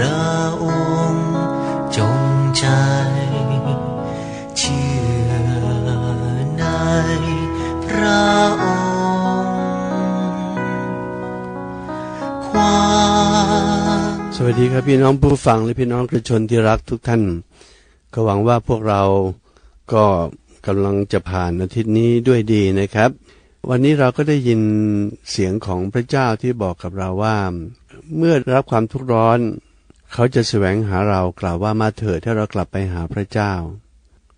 ระองค์จงใจ เชื่อในพระองค์ความสวัสดีครับพี่น้องผู้ฟังและพี่น้องประชาชนที่รักทุกท่าน ก็หวังว่าพวกเราก็กำลังจะผ่านอาทิตย์นี้ด้วยดีนะครับวันนี้เราก็ได้ยินเสียงของพระเจ้าที่บอกกับเราว่า เมื่อรับความทุกข์ร้อน เขาจะแสวงหาเรากล่าวว่ามาเถิดถ้าเรากลับไปหาพระเจ้า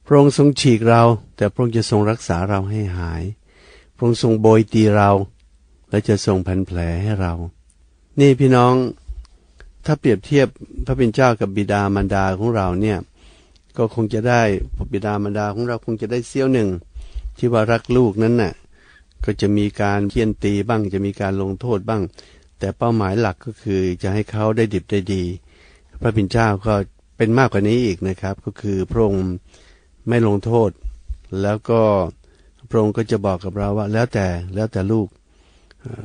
พระองค์ทรงฉีกเรา แต่พระองค์จะทรงรักษาเราให้หาย พระองค์ทรงโบยตีเรา และจะทรงพันแผลให้เรา นี่พี่น้อง ถ้าเปรียบเทียบพระเป็นเจ้ากับบิดามารดาของเราเนี่ย ก็คงจะได้บิดามารดาของเราคงจะได้เสี้ยวหนึ่ง ที่ว่ารักลูกนั้นน่ะ ก็จะมีการเคี่ยนตีบ้าง จะมีการลงโทษบ้าง แต่เป้าหมายหลักก็คือจะให้เขาได้ดิบได้ดี พระเป็นเจ้าก็เป็นมากกว่านี้อีกนะครับ ก็คือพระองค์ไม่ลงโทษ แล้วก็พระองค์ก็จะบอกกับเราว่า แล้วแต่แล้วแต่ลูก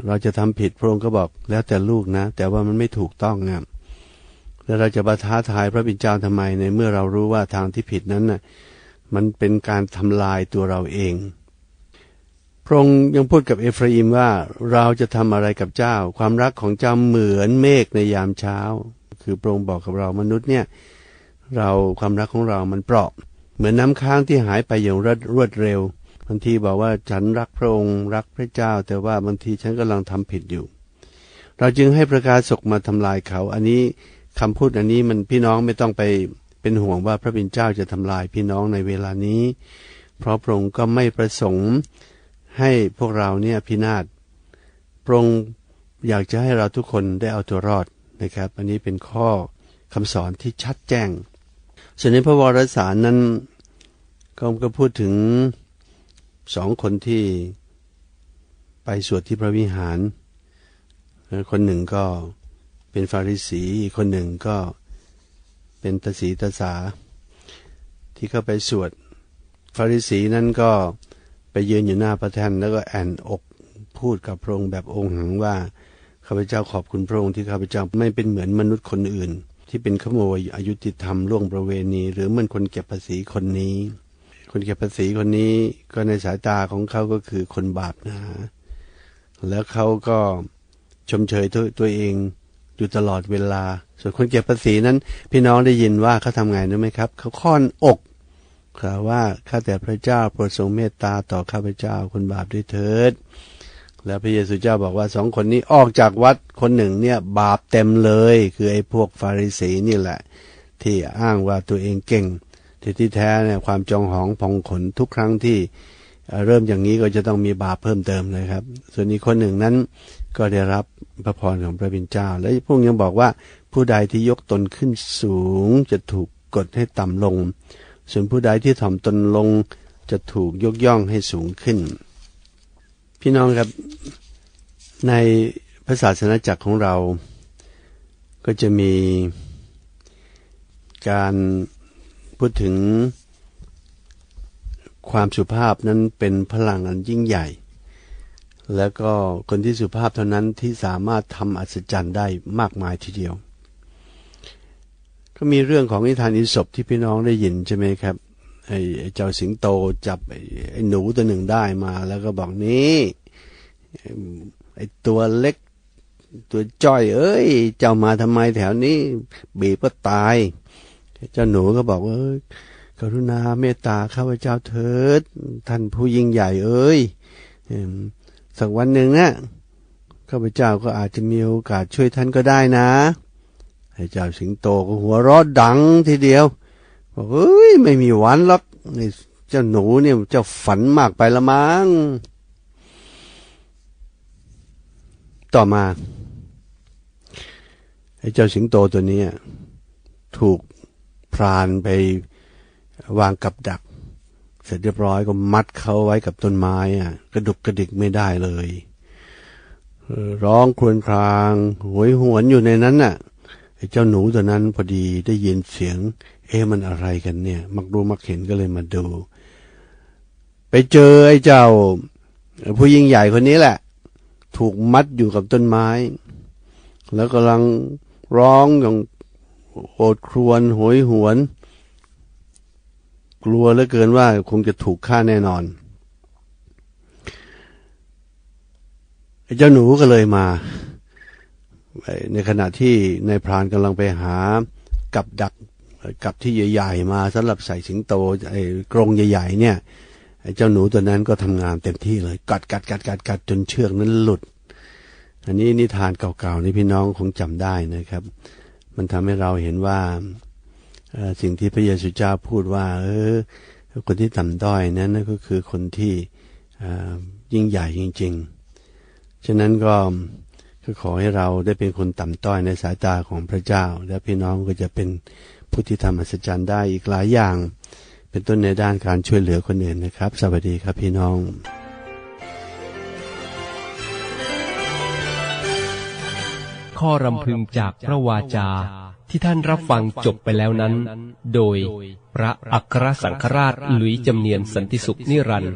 เราจะทำผิดพระองค์ก็บอกแล้วแต่ลูกนะ แต่ว่ามันไม่ถูกต้องนะแล้วเราจะมาท้าทายพระบิดาเจ้าทำไมในเมื่อเรารู้ว่าทางที่ผิดนั้นน่ะมันเป็นการทำลายตัวเราเองพระองค์ยังพูดกับเอฟราอิมว่าเราจะทำอะไรกับเจ้า ความรักของเจ้าเหมือนเมฆในยามเช้า คือพระองค์บอกกับเรามนุษย์เนี่ย เราความรักของเรามันเปราะ เหมือนน้ำค้างที่หายไปอย่างรวดรวดเร็วบางทีบอกว่าฉันรักพระองค์รักพระเจ้า แต่ว่าบางทีฉันกำลังทำผิดอยู่ เราจึงให้ประกาศศกมาทำลายเขา อันนี้คำพูดอันนี้มันพี่น้องไม่ต้องไปเป็นห่วงว่าพระบิดเจ้าจะทำลายพี่น้องในเวลานี้ เพราะพระองค์ก็ไม่ประสงค์ให้พวกเราเนี่ยพินาศพระองค์อยากจะให้เราทุกคนได้เอาตัวรอด นะครับ อันนี้เป็นข้อคำสอนที่ชัดแจ้ง ส่วนในพระวรสารนั้นก็ก็พูดถึงสองคนที่ไปสวดที่พระวิหาร คนหนึ่งก็เป็นฟาริสี อีกคนหนึ่งก็เป็นตาสีตาสา ที่เข้าไปสวด ฟาริสีนั้นก็ไปยืนอยู่หน้าพระแท่นแล้วก็แอนอกพูดกับพระองค์แบบองค์หังว่า ข้าพเจ้าขอบคุณพระองค์ที่ข้าพเจ้าไม่เป็นเหมือนมนุษย์คนอื่น ที่เป็นขโมยอายุติธรรมล่วงประเวณี หรือเหมือนคนเก็บภาษีคนนี้ คนเก็บภาษีคนนี้ก็ในสายตาของเขาก็คือคนบาปนะแล้วเขาก็ชมเชยตัวตัวเองอยู่ตลอดเวลา ส่วนคนเก็บภาษีนั้น พี่น้องได้ยินว่าเขาทำไงรู้ไหมครับ เขาค่อนอกกล่าวว่าข้าแต่พระเจ้าโปรดทรงเมตตาต่อข้าพเจ้าคนบาปด้วยเถิด แล้วพระเยซูเจ้าบอกว่าสองคนนี้ออกจากวัดคนหนึ่งเนี่ยบาปเต็มเลย คือไอ้พวกฟาริสีนี่แหละ ที่อ้างว่าตัวเองเก่งที่ที่แท้เนี่ยความจองหองพองขนทุกครั้งที่เริ่มอย่างนี้ก็จะต้องมีบาปเพิ่มเติมเลยครับ ส่วนอีกคนหนึ่งนั้นก็ได้รับพระพรของพระบิดาเจ้า และพวกยังบอกว่าผู้ใดที่ยกตนขึ้นสูง จะถูกกดให้ต่ำลง ส่วนผู้ใดที่ถ่อมตนลงจะถูกยกย่องให้สูงขึ้น พี่น้องครับในพระศาสนาจักรของเรา ก็จะมีการพูดถึงความสุภาพนั้นเป็นพลังอันยิ่งใหญ่ แล้วก็คนที่สุภาพเท่านั้นที่สามารถทำอัศจรรย์ได้มากมายทีเดียว ก็มีเรื่องของนิทานอิศบที่พี่น้องได้ยินใช่ไหมครับ ไอ้เจ้าสิงโตจับไอ้หนูตัวหนึ่งได้มา แล้วก็บอกนี่ไอ้ตัวเล็ก ตัวจ้อย เอ้ย เจ้ามาทำไมแถวนี้ บีบก็ตาย เจ้าหนูก็บอกว่ากรุณาเมตตาข้าพเจ้าเถิด ท่านผู้ยิ่งใหญ่เอ้ยสักวันหนึ่งนะข้าพเจ้าก็อาจจะมีโอกาสช่วยท่านก็ได้นะไอ้เจ้าสิงโตก็หัวเราะดังทีเดียว บอกเอ้ยไม่มีหวันหรอกเจ้าหนูเนี่ยเจ้าฝันมากไปละมั้งต่อมาไอ้เจ้าสิงโตตัวนี้ถูกพรานไปวางกับดัก เสร็จเรียบร้อยก็มัดเขาไว้กับต้นไม้อะ กระดุกกระดิกไม่ได้เลย ร้องครวญครางหวยหวนอยู่ในนั้นน่ะไอ้เจ้าหนูตัวนั้นพอดีได้ยินเสียง เอ๊ะมันอะไรกันเนี่ย มักรู้มักเห็นก็เลยมาดู ไปเจอไอ้เจ้า ผู้ยิ่งใหญ่คนนี้แหละ ถูกมัดอยู่กับต้นไม้ แล้วกำลังร้องอย่างโอดครวญโหยหวน กลัวเหลือเกินว่าคงจะถูกฆ่าแน่นอนไอ้เจ้าหนูก็เลยมา ในขณะที่นายพรานกำลังไปหากับดัก กับที่ใหญ่ๆมาสำหรับใส่สิงโตไอ้กรงใหญ่ๆเนี่ยไอ้เจ้าหนูตัวนั้นก็ทำงานเต็มที่เลยกัดกัดกัดกัดกัดจนเชือกนั้นหลุด อันนี้นิทานเก่าๆนี่พี่น้องคงจำได้นะครับ มันทำให้เราเห็นว่าสิ่งที่พระเยซูเจ้าพูดว่า เออ คนที่ต่ำด้อยนั้นก็คือคนที่ยิ่งใหญ่จริง ๆ ฉะนั้นก็ ก็ขอให้เราได้เป็นคนต่ำต้อยในสายตาของพระเจ้า และพี่น้องก็จะเป็นผู้ที่ทำอัศจรรย์ได้อีกหลายอย่าง เป็นต้นในด้านการช่วยเหลือคนอื่นนะครับ สวัสดีครับพี่น้องข้อรำพึงจากพระวาจาที่ท่านรับฟังจบไปแล้วนั้น โดยพระอัครสังฆราชหลุยจำเนียนสันติสุขนิรันดร์